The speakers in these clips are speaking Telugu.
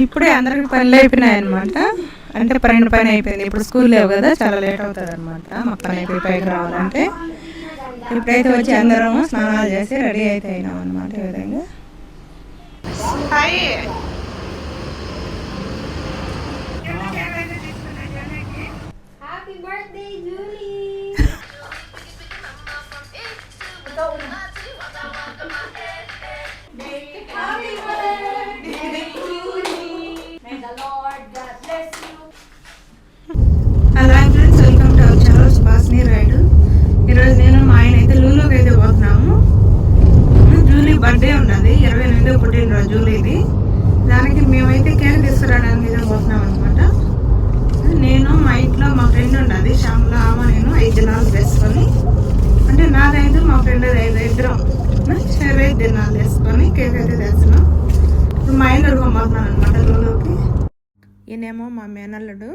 ఇప్పుడే అందరికి పనులు అయిపోయినాయి అనమాట అంటే పన్నెండు పని అయిపోయింది. ఇప్పుడు స్కూల్ లేవు కదా చాలా లేట్ అవుతుంది అనమాట మాకు పని అయిపోయి పైకి రావాలంటే. ఇప్పుడైతే వచ్చి అందరం స్నానాలు చేసి రెడీ అయితే అయినాం అనమాట ఈ విధంగా. Hi Happy birthday, Julie! అయితే అయితే పోతున్నాము. జూలీ బర్త్డే ఉన్నది. ఇరవై రెండు పుట్టినరోజు జూలీది. దానికి మేమైతే కేక్ తీసుకురావడానికి అయితే పోతున్నాం అనమాట నేను మా ఇంట్లో మా ఫ్రెండ్ ఉన్నది శ్యామల ఆమె నేను ఐదు దినాలు వేసుకొని అంటే నాదైదు మా ఫ్రెండ్ ఐదు ఇద్దరం సరే ఐదు దినాలు వేసుకొని కేక్ అయితే తెస్తున్నాం. మా ఆయన అడుగుపోతున్నాను అనమాట లూలోకి ఈయనేమో మా మేనల్లుడు.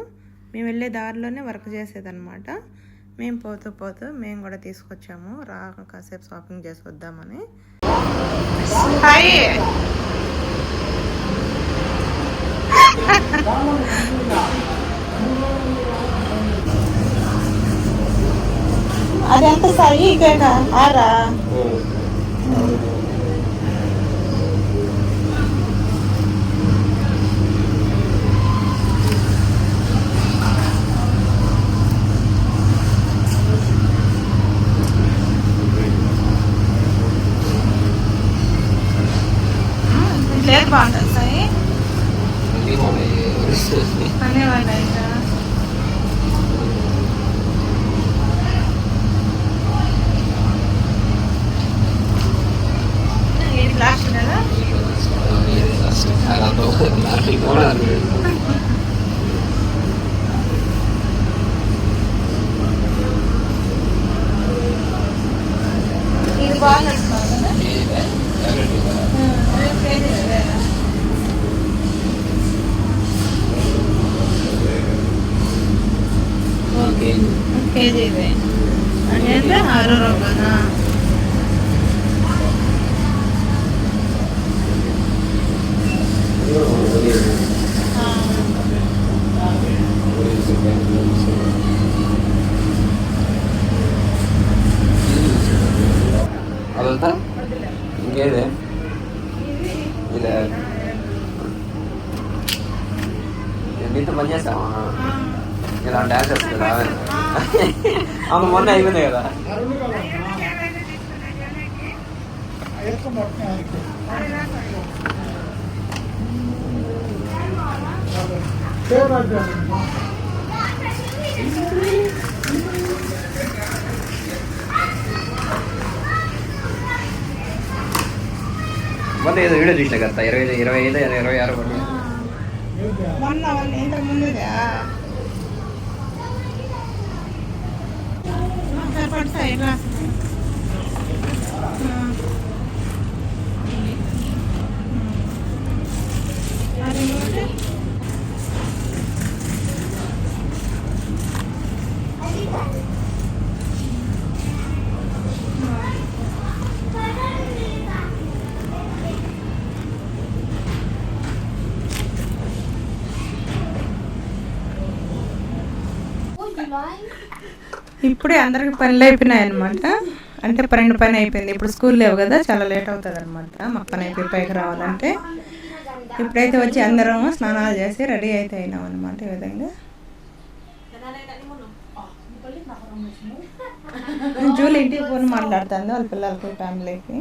మేము వెళ్ళే దారిలోనే వర్క్ చేసేదన్నమాట. మేము పోతూ పోతూ మేము కూడా తీసుకొచ్చాము. రా కాసేపు షాపింగ్ చేసి వద్దామని. హాయ్. అది ఎంత సార్ ఈ కేక ఆరా? లేదు బాగుంటుంది. సాయి ధన్యవాదాలు. అయితే ఇది లాస్ట్ కదా 돼. 아니, 하루로 가나. అదంతా ఇంకేదే ఇలా నీతో పని చేస్తావా ఇలా డాన్స్ చేస్తుందా ఆమె మొన్న అయిపోయింది కదా మొన్న ఏదో వీడియో చూసిన కదా ఇరవై ఐదు ఇరవై ఐదు ఇరవై ఆరు పడి మొన్న వాళ్ళు ఇంతకు ముందుదా సరిపడి సైడ్ రాస్తుంది అది ఇప్పుడే అందరికి పనులు అయిపోయినాయి అనమాట అంటే పన్నెండు పని అయిపోయింది. ఇప్పుడు స్కూల్ లేవు కదా చాలా లేట్ అవుతుంది అనమాట మా పని అయిపోయి పైకి రావాలంటే. ఇప్పుడైతే వచ్చి అందరం స్నానాలు చేసి రెడీ అయితే అయినాం అనమాట ఈ విధంగా. జూలి ఇంటికి ఫోన్ మాట్లాడుతుంది వాళ్ళ పిల్లలకి ఫ్యామిలీకి.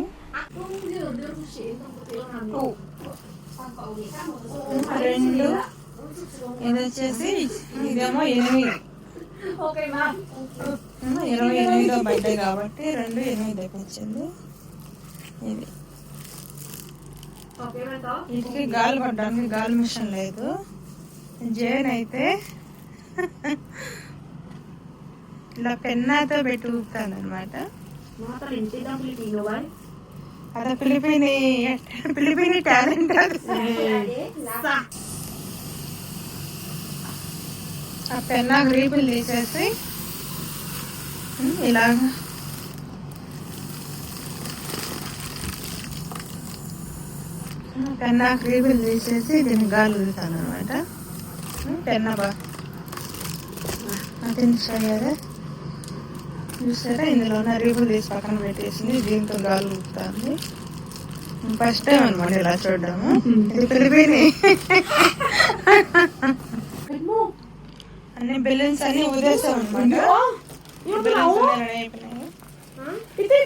రెండు ఇది వచ్చేసి ఇదేమో ఎనిమిది. ఇరవై ఎనిమిదో బర్త్డే కాబట్టి రెండు ఎనిమిది వచ్చింది ఇది. వీటికి గాలి పడ్డానికి గాలి మిషన్ లేదు. జైన్ అయితే ఇలా పెన్నాతో పెట్టి ఊపుతాను అనమాట అదే ఫిలిపిని ఫిలిపిని టాలెంట్ అది ఆ పెన్నా గ్రీపులు తీసేసి ఇలాగ. పెన్నా క్రీబులు తీసేసి దీన్ని గాలి వదులుతాను అనమాట పెన్నా బా తినిసారా చూసారా? ఇందులో ఉన్న రీబుల్ తీసి పక్కన పెట్టేసింది. దీంతో గాలి ఊపుతుంది ఫస్ట్ టైం అనమాట ఇలా చూడడము. ఇది అన్ని బెలూన్స్ అన్ని ఉదేశాం అనమాట బెలూన్స్ అన్ని రెడీ అయిపోయినాయి ఆ, ఇది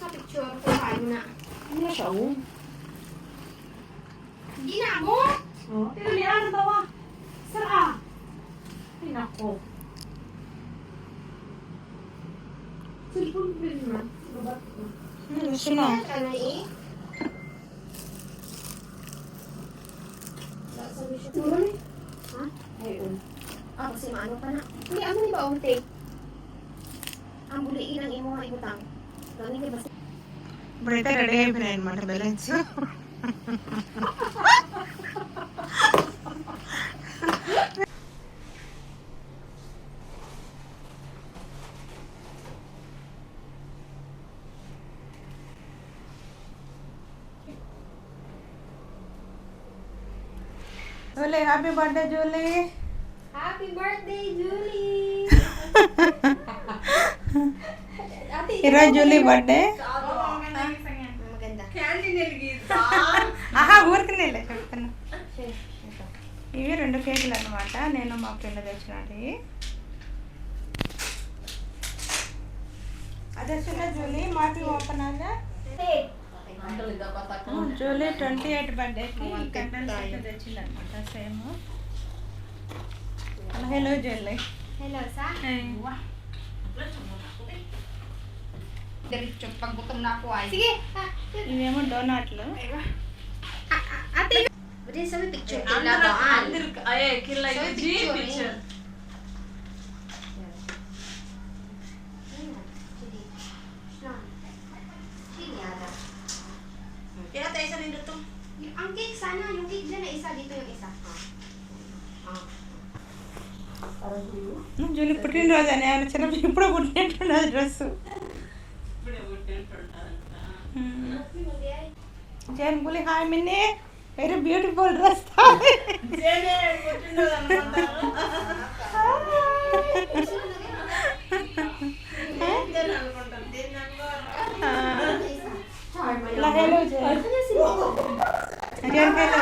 sa picture ko kayo na. Ano siya? Hindi na mo. Pero liyan na daw. Sara. Ay nako. Cellphone ko rin na. చూస్తున్నా Ano eh? Sabi siya. ano pa na. Hindi, ano ni ba unti? Ang buliin ang imo nga ibutang. Gani kay basta. Brita rin yung pinayin mo na balansyo. Julie, happy birthday, Julie. Happy birthday, Julie! ఈరోజు జూలీ బర్త్డే maganda. ఆహా ఊరికి చెప్తున్నా ఇవి రెండు కేకులు అనమాట నేను మా ఫ్రెండ్ తెచ్చినవి. అదే చిన్న జూలీ మాపి ఓపెన్ జూలీ ట్వంటీ ఎయిట్ బర్త్డేకి తెచ్చింది అనమాట same. Hello, hello Jelly. Hello, sa? Hey. Wah. Diretso, pag gutom na ako ay. Sige. Hindi mo donut lo. Ate, Buti sa picture? Ay, kila yung picture. Julie పుట్టినరోజు అని ఆయన చిన్నప్పుడు ఇప్పుడు పుట్టినట్టున్నది dress Jain bully hi Minnie very beautiful dress hello Jain hello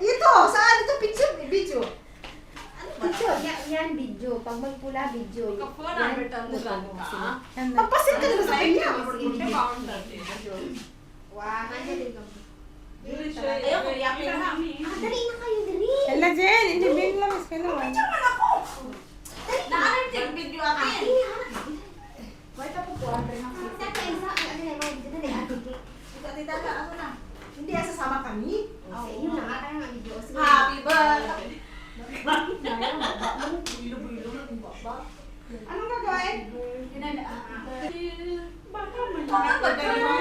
Ito! Saan ito picture? Video. Ano ba? Picture, yan, yan video. Pag magpula, video. Lugan mo. Sige. Magpasit ka na sa kanya. Sige, video. Anong gagawin? Baka man. Baka man.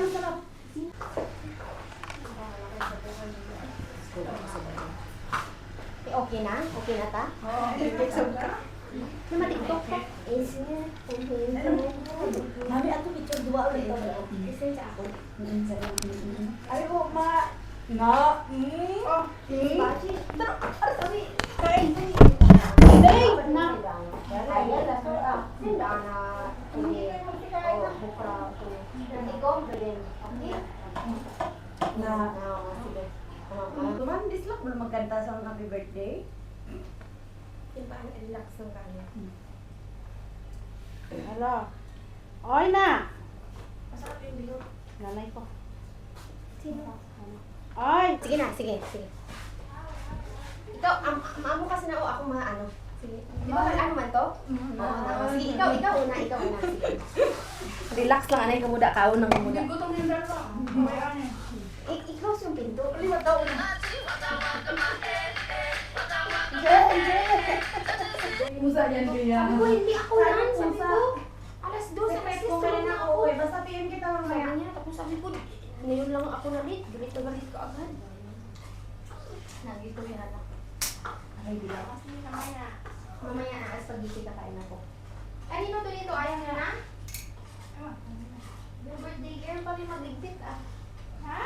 Mo sarap. Eh, Okay na? Okay na ta? Oo. Na matiktok ka? Is it? Mami, ato picture dua ulit. Isa sa ako. Ay, ko, Na, mm, oh, mm. Pero, sabi, kain. Na. Ayan, nasa, ah, sila na, hindi, oh, bukra, na, na, sige. Ma'am, this look sa happy birthday? Diba, ang relax ng kanya. Hello. Hmm. Oy na! Masarap yung bilog. Nanay ko. Sino? Ano? Oy. Sige na, sige, sige. Ikaw, am amo kasi na o ako mga ano. Sige. Di ba ano man to? Oo, oo. Sige, ikaw, ikaw una, ikaw una. Sige. Relax lang, anay kamuda, kaon ng kamuda. Ik ikaw yung pinto. Lima taon. Musa yan kaya. Sabi ko, hindi ako yan. Sabi ko, alas 12 sa ko rin tulog ako eh. Basta PM kita Sabi mamaya. niya, tapos sabi ko, ngayon lang ako na late. Galit na galit ka agad. Nagito yan ako. Ay, bilang. Mamaya na, as pag-gising kakain ako. Kanino to dito? Ayaw niya na? Your birthday girl pa rin magligpit ah. Ha?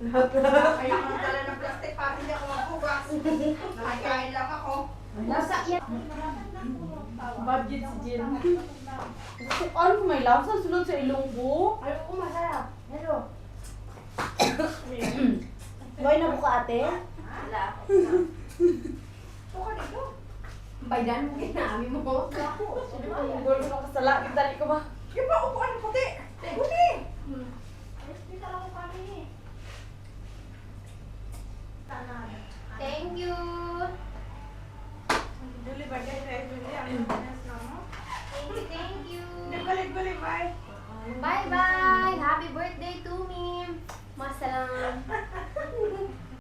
Kaya nga tala ng plastic para hindi ako mabugas. Nakakain lang ako. Nasa yan. Budget si Jill. Ano, may lasa sulod sa ilong ko? Ay, oo, masarap. Hello. Goy na buka ate? Wala. ako. Buka dito. Baydan mo, ginami mo. Ako, sino ba? Goy mo kasala, kita ko ba? Iba ko po